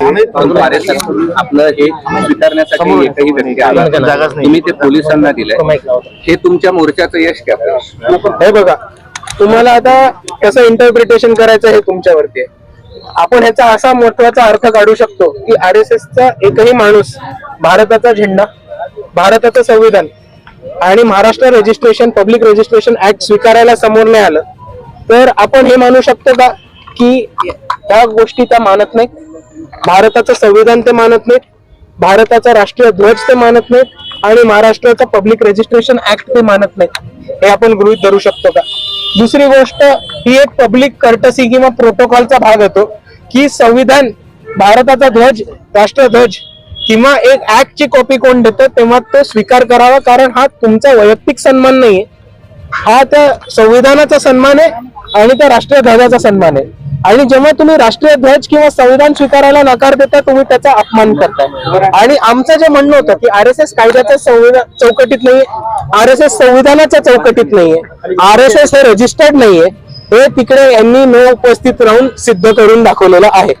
परंतु आपलं हे स्वीकारण्यासाठी एकही व्यक्ती आला नाही. तुम्ही ते पोलिसांना दिलंय. हे तुमच्या मोर्चाचं यश का हे बघा तुम्हाला आता कसं इंटरप्रिटेशन करायचं हे तुमच्यावरती आहे. आपण ह्याचा असा महत्त्वाचा अर्थ काढू शकतो की आर एस एसचा एकही माणूस भारताचा झेंडा भारताचं संविधान आणि Maharashtra registration public registration act स्वीकारायला समोर नाही आलं. तर आपण हे मानू शकतो का की त्या गोष्टी त्या मानत नाहीत? भारताचं संविधान ते मानत नाहीत भारताचा राष्ट्रीय ध्वज ते मानत नाहीत आणि महाराष्ट्राचा पब्लिक रजिस्ट्रेशन ऍक्ट ते मानत नाहीत. हे आपण गृहित धरू शकतो का? दुसरी गोष्ट ही एक पब्लिक कर्टसी किंवा प्रोटोकॉलचा भाग होतो की संविधान भारताचा ध्वज राष्ट्रध्वज किंवा एक ऍक्ट ची कॉपी कोण देतं तेव्हा तो स्वीकार करावा कारण हा तुमचा वैयक्तिक सन्मान नाहीये. हा त्या संविधानाचा सन्मान आहे आणि त्या राष्ट्रीय ध्वजाचा सन्मान आहे. आणि जेव्हा तुम्ही राष्ट्रीय ध्वज किंवा संविधान स्वीकारायला नकार देता तुम्ही त्याचा अपमान करताय. आणि आमचं जे म्हणणं होतं की आर एस एस कायद्याच्या संविधान चौकटीत नाहीये आर एस एस संविधानाच्या चौकटीत नाहीये आर एस एस हे रजिस्टर्ड नाहीये हे तिकडे यांनी न उपस्थित राहून सिद्ध करून दाखवलेलं आहे.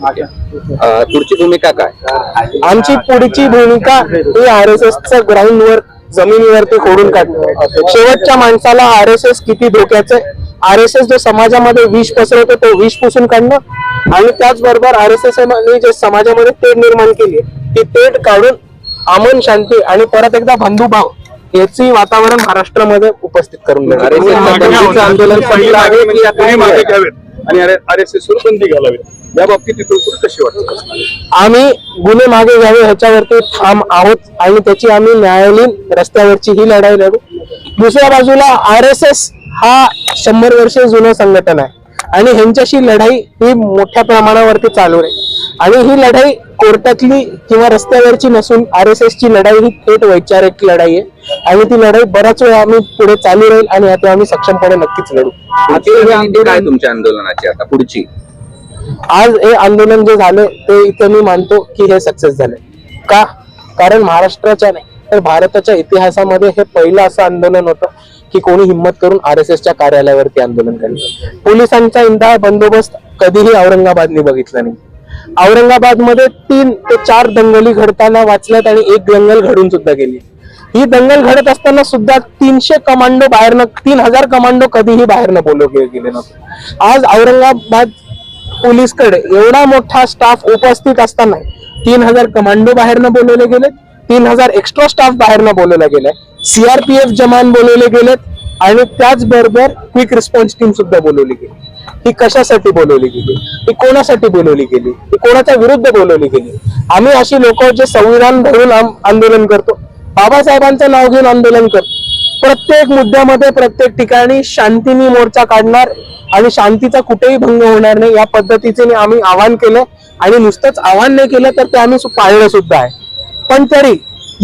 पुढची भूमिका काय? आमची पुढची भूमिका ही आर एस एसचं ग्राउंडवर जमिनीवरती खोडून काढणं शेवटच्या माणसाला आर एस एस किती धोक्याचं आर एस एस जो समाजामध्ये विष पसरवतो तो विष पुसून काढणं. आणि त्याचबरोबर आर एस एस जे समाजामध्ये तेढ निर्माण केली ती तेढ काढून अमन शांती आणि परत एकदा बंधुभाव याची वातावरण महाराष्ट्रामध्ये उपस्थित करून आंदोलन पहिलं आहे. आणि आर एस एस वर बंदी घालावी. या बाबतीत ती कशी वाटत? आम्ही गुन्हे मागे घ्यावे ह्याच्यावरती ठाम आहोत आणि त्याची आम्ही न्यायालयीन रस्त्यावरची ही लढाई लढू. दुसऱ्या बाजूला आर एस एस हा शंभर वर्ष जुनं संघटन आहे. आणि ह्यांच्याशी लढाई ही मोठ्या प्रमाणावरती चालू आहे आणि ही लढाई कोर्टातली किंवा रस्त्यावरची नसून आर एस एस ची लढाई ही थेट वैचारिक लढाई आहे. आणि ती लढाई बराच वेळ आम्ही पुढे चालू राहील आणि आता आम्ही सक्षमपणे नक्कीच लढू. काय तुमच्या आंदोलनाची आता पुढची? आज हे आंदोलन जे झाले ते इथे मी मानतो की हे सक्सेस झाले. का? कारण महाराष्ट्राच्या नाही तर भारताच्या इतिहासामध्ये हे पहिलं असं आंदोलन होतं की कोणी हिंमत करून आर एस एसच्या कार्यालयावरती आंदोलन केलं पोलिसांचा इंदा बंदोबस्त कधीही औरंगाबादने बघितला नाही. औरंगाबादमध्ये तीन ते चार दंगली घडताना वाचल्यात आणि एक दंगल घडून सुद्धा गेली. ही दंगल घडत असताना सुद्धा तीनशे कमांडो बाहेरनं तीन हजार कमांडो कधीही बाहेरनं बोलवले गेले नव्हते. आज औरंगाबाद पोलीसकडे एवढा मोठा स्टाफ उपस्थित असताना तीन हजार कमांडो बाहेरनं बोलवले गेले तीन हजार एक्स्ट्रा स्टाफ बाहेरनं बोलवला गेलाय सीआरपीएफ जमान बोलवले गेलेत आणि त्याचबरोबर क्विक रिस्पॉन्स टीम सुद्धा बोलवली गेली. ही कशासाठी बोलवली गेली? ही कोणासाठी बोलवली गेली? ही कोणाच्या विरुद्ध बोलवली गेली? आम्ही अशी लोक जे संविधान धरून आंदोलन करतो बाबासाहेबांचं नाव घेऊन आंदोलन करतो. प्रत्येक मुद्द्यामध्ये प्रत्येक ठिकाणी शांतीनी मोर्चा काढणार आणि शांतीचा कुठेही भंग होणार नाही. या पद्धतीचे आम्ही आवाहन केलं आणि नुसतंच आवाहन नाही केलं तर ते आम्ही पाळलं सुद्धा आहे. पण तरी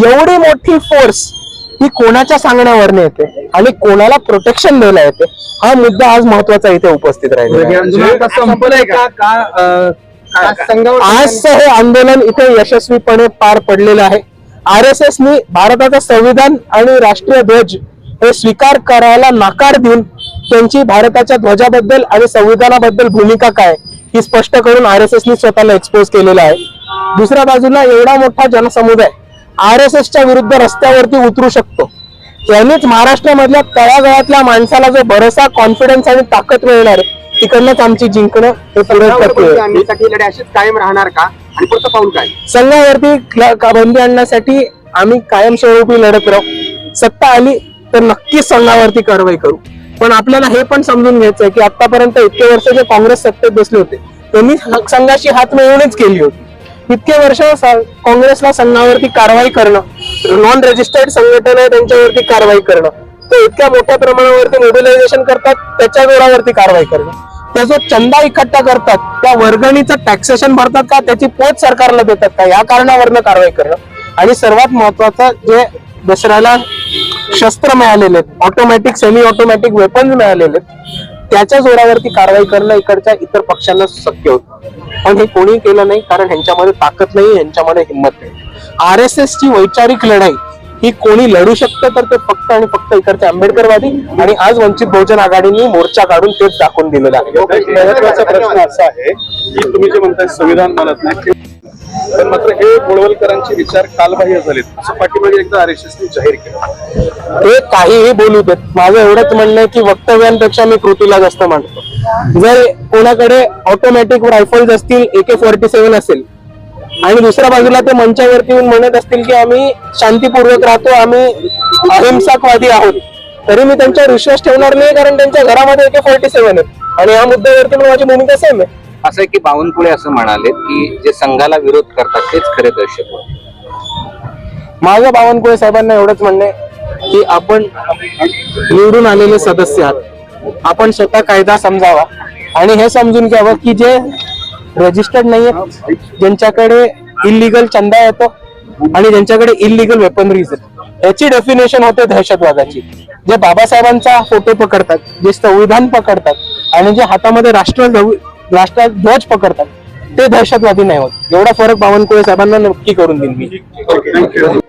एवढी मोठी फोर्स ही कोणाच्या सांगण्यावरने येते? आणि कोणाला प्रोटेक्शन द्यायला येते? हा मुद्दा आज महत्त्वाचा इथे उपस्थित राहिला अं, का- आजचं हे आंदोलन इथे यशस्वीपणे पार पडलेलं आहे. आर एस एस नी भारताचं संविधान आणि राष्ट्रीय ध्वज हे स्वीकार करायला नकार देऊन त्यांची भारताच्या ध्वजाबद्दल आणि संविधानाबद्दल भूमिका काय ही स्पष्ट करून आर एस एस नी स्वतःला एक्सपोज केलेलं आहे. दुसऱ्या बाजूला एवढा मोठा जनसमुदाय आर एस एसच्या विरुद्ध रस्त्यावरती उतरू शकतो. त्यांनीच महाराष्ट्रामधल्या तळागाळातल्या माणसाला जो भरोसा कॉन्फिडन्स आणि ताकद मिळणार तिकडनंच आमची जिंकणं हे कायम राहणार का? आणि पुढचं पाऊल काय? संघावरती बंदी आणण्यासाठी आम्ही कायमस्वरूपी लढत राहू. सत्ता आली तर नक्कीच संघावरती कारवाई करू. पण आपल्याला हे पण समजून घ्यायचं आहे की आतापर्यंत इतके वर्ष जे काँग्रेस सत्तेत बसले होते त्यांनी संघाशी हात मिळवणीच केली होती. इतके वर्ष काँग्रेसला संघावरती कारवाई करणं नॉन रजिस्टर्ड संघटना आहे त्यांच्यावरती कारवाई करणं ते इतक्या मोठ्या प्रमाणावरती मोबिलायझेशन करतात त्याच्या वेळावरती कारवाई करणं. त्या जो चंदा इकट्ठा करतात त्या वर्गणीचं टॅक्सेशन भरतात का त्याची पोच सरकारला देतात का या कारणावरनं कारवाई करणं. आणि सर्वात महत्वाचं जे दसऱ्याला शस्त्र मिळालेले आहेत ऑटोमॅटिक सेमी ऑटोमॅटिक वेपन्स मिळालेले आहेत त्याच्या जोरावरती कारवाई करणं इकडच्या इतर पक्षांना शक्य होतं. पण हे कोणी केलं नाही कारण ह्यांच्यामध्ये ताकद नाही ह्यांच्यामध्ये हिंमत नाही. आर एस एस ची वैचारिक लढाई ही कोणी लढू शकतं तर ते फक्त आणि फक्त इकडचे आंबेडकरवादी आणि आज वंचित बहुजन आघाडीने मोर्चा काढून तेच दाखवून दिलेलं आहे. महत्त्वाचा प्रश्न असा आहे की तुम्ही जे म्हणताय संविधान मानत नाही पण मात्र हे गोळवलकरांचे विचार कालबाह्य झालेत. असं पाठीमागे एकदा आर एस एसने जाहीर केलं. ते काहीही बोलू देत. माझं एवढंच म्हणणं आहे की वक्तव्यांपेक्षा मी कृतीला जास्त मानतो. जर कोणाकडे ऑटोमॅटिक रायफल्स असतील ए के फॉर्टी सेव्हन असेल आणि दुसऱ्या बाजूला ते मंचावरती येऊन म्हणत असतील की आम्ही शांतीपूर्वक राहतो आम्ही अहिंसाकवादी आहोत तरी मी त्यांच्यावर विश्वास ठेवणार नाही कारण त्यांच्या घरामध्ये ए के फोर्टी सेव्हन आहे आणि या मुद्द्यावरती पण माझी भूमिका सेम आहे. असं आहे की बावनकुळे असं म्हणाले की जे संघाला विरोध करतात तेच खरे दर्शक माझं बावनकुळे साहेबांना एवढंच म्हणणं आहे की आपण निवडून आलेले सदस्य आहात. आपण स्वतः कायदा समजावा आणि हे समजून घ्यावं की जे रजिस्टर्ड नाही आहेत ज्यांच्याकडे इलिगल चंदा येतो आणि ज्यांच्याकडे इलिगल वेपनरीज आहेत. याची डेफिनेशन होते दहशतवादाची. जे बाबासाहेबांचा फोटो पकडतात जे संविधान पकडतात आणि जे हातामध्ये राष्ट्र राष्ट्रध्वज पकडतात. ते दहशतवादी नाही होत. एवढा फरक बावनकुळे साहेबांना नक्की करून देईन मी.